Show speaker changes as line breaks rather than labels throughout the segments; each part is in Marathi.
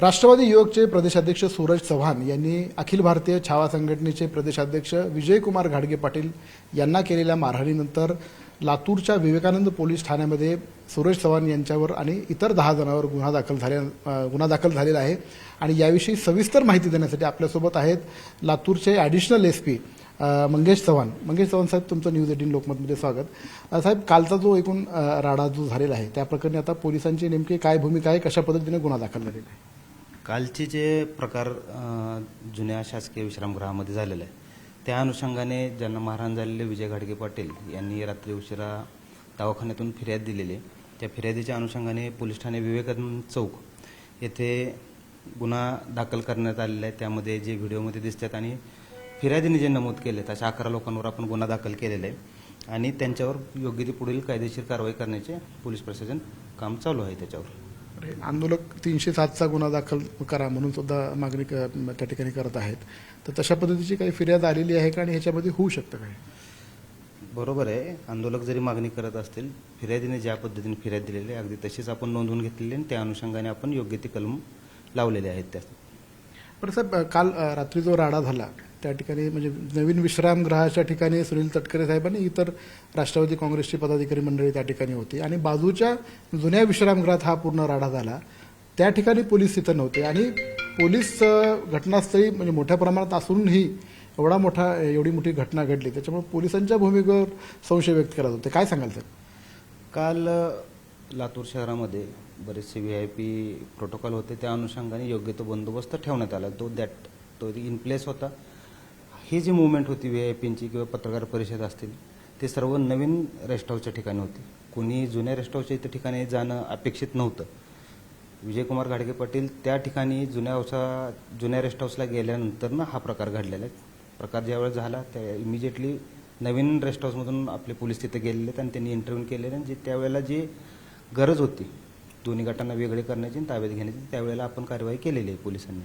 राष्ट्रवादी युवकचे प्रदेशाध्यक्ष सूरज चव्हाण यांनी अखिल भारतीय छावा संघटनेचे प्रदेशाध्यक्ष विजयकुमार घाडगे पाटील यांना केलेल्या मारहाणीनंतर लातूरच्या विवेकानंद पोलीस ठाण्यामध्ये सूरज चव्हाण यांच्यावर आणि इतर दहा जणांवर गुन्हा दाखल झाल्या गुन्हा दाखल झालेला आहे. आणि याविषयी सविस्तर माहिती देण्यासाठी आपल्यासोबत आहेत लातूरचे additional S P Mangesh Chavan. Mangesh Chavan साहेब तुमचं न्यूज एटीन लोकमतमध्ये स्वागत. साहेब कालचा जो एकूण राडा जो झालेला आहे त्या प्रकरणी आता पोलिसांची नेमकी काय भूमिका आहे कशा पद्धतीने गुन्हा दाखल झालेला आहे?
कालचे जे प्रकार जुन्या शासकीय विश्रामगृहामध्ये झालेले आहे त्या अनुषंगाने ज्यांना मारहाण झालेले विजय घाडगे पाटील यांनी रात्री उशिरा दवाखान्यातून फिर्याद दिलेली आहे. त्या फिर्यादीच्या अनुषंगाने पोलीस ठाणे विवेकानंद चौक येथे गुन्हा दाखल करण्यात आलेला आहे. त्यामध्ये जे व्हिडिओमध्ये दिसतात आणि फिर्यादीने जे नमूद केले अशा अकरा लोकांवर आपण गुन्हा दाखल केलेला आहे. आणि त्यांच्यावर योग्य ती पुढील कायदेशीर कारवाई करण्याचे पोलीस प्रशासन काम चालू आहे त्याच्यावर.
आंदोलक तीनशे सातचा गुन्हा दाखल करा म्हणून सुद्धा मागणी क- त्या ठिकाणी करत आहेत. तर तशा पद्धतीची काही फिर्याद आलेली आहे का आणि ह्याच्यामध्ये होऊ शकतं काय?
बरोबर आहे. आंदोलक जरी मागणी करत असतील फिर्यादीने ज्या पद्धतीने फिर्याद दिलेली आहे अगदी तशीच आपण नोंदवून घेतलेली आणि त्या अनुषंगाने आपण योग्य ती कलम लावलेले आहेत त्या
बरं साहेब काल रात्री जो राडा झाला त्या ठिकाणी म्हणजे नवीन विश्रामगृहाच्या ठिकाणी सुनील तटकरे साहेब आणि इतर राष्ट्रवादी काँग्रेसची पदाधिकारी मंडळी त्या ठिकाणी होती. आणि बाजूच्या जुन्या विश्रामगृहात हा पूर्ण राडा झाला. त्या ठिकाणी पोलीस तिथं नव्हते. आणि पोलीस घटनास्थळी म्हणजे मोठ्या प्रमाणात असूनही एवढा मोठा एवढी मोठी घटना घडली. त्याच्यामुळे पोलिसांच्या भूमिकेवर संशय व्यक्त करत होते काय सांगाल सर?
काल लातूर शहरामध्ये बरेचसे व्ही आय पी प्रोटोकॉल होते. त्या अनुषंगाने योग्य तो बंदोबस्त ठेवण्यात आला. तो दॅट तो इन प्लेस होता. ही जी मुवमेंट होती व्ही आय पींची किंवा पत्रकार परिषद असतील ते सर्व नवीन रेस्ट हाऊसच्या ठिकाणी होती. कोणी जुन्या रेस्ट हाऊसच्या इथं ठिकाणी जाणं अपेक्षित नव्हतं. विजयकुमार घाडगे पाटील त्या ठिकाणी जुन्या हाऊसा जुन्या रेस्ट हाऊसला गेल्यानंतर ना हा प्रकार घडलेला आहे. प्रकार ज्यावेळेस झाला त्या इमिजिएटली नवीन रेस्ट हाऊसमधून आपले पोलीस तिथे गेलेले आहेत आणि त्यांनी इंटरव्ह्यू केलेले आणि जे त्यावेळेला जी गरज होती दोन्ही गटांना वेगळे करण्याची आणि ताब्यात घेण्याची त्यावेळेला आपण कारवाई केलेली आहे पोलिसांनी.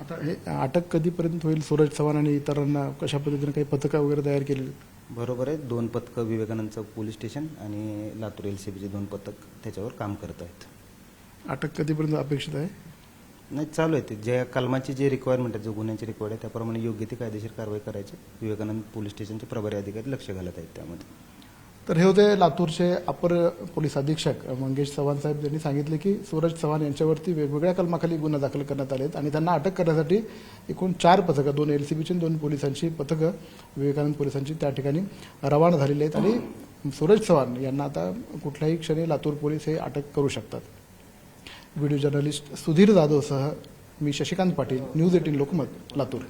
आता हे अटक कधीपर्यंत होईल? सूरज चव्हाण आणि इतरांना कशा पद्धतीने काही पथकं वगैरे तयार केलेली
बरोबर आहे. दोन पथकं विवेकानंद चौक पोलीस स्टेशन आणि लातूर एल सी बीचे दोन पथक त्याच्यावर काम करत आहेत.
अटक कधीपर्यंत अपेक्षित आहे?
नाही चालू आहे ते. ज्या कलमाची जे रिक्वायरमेंट आहे जो गुन्ह्यांची रिक्वायर्ड आहे त्याप्रमाणे योग्य ती कायदेशीर कारवाई करायची. विवेकानंद पोलीस स्टेशनचे प्रभारी अधिकारी लक्ष घालत आहेत त्यामध्ये.
तर हे होते लातूरचे अपर पोलीस अधीक्षक मंगेश चव्हाण साहेब. यांनी सांगितले की सूरज चव्हाण यांच्यावरती वेगवेगळ्या कलमाखाली गुन्हा दाखल करण्यात आले आहेत आणि त्यांना अटक करण्यासाठी एकूण चार पथकं दोन एल सी बीची दोन पोलिसांची पथकं विवेकानंद पोलिसांची त्या ठिकाणी रवाना झालेली आहेत. आणि सूरज चव्हाण यांना आता कुठल्याही क्षणी लातूर पोलीस हे अटक करू शकतात. व्हिडिओ जर्नलिस्ट सुधीर जाधवसह मी शशिकांत पाटील न्यूज एटीन लोकमत लातूर.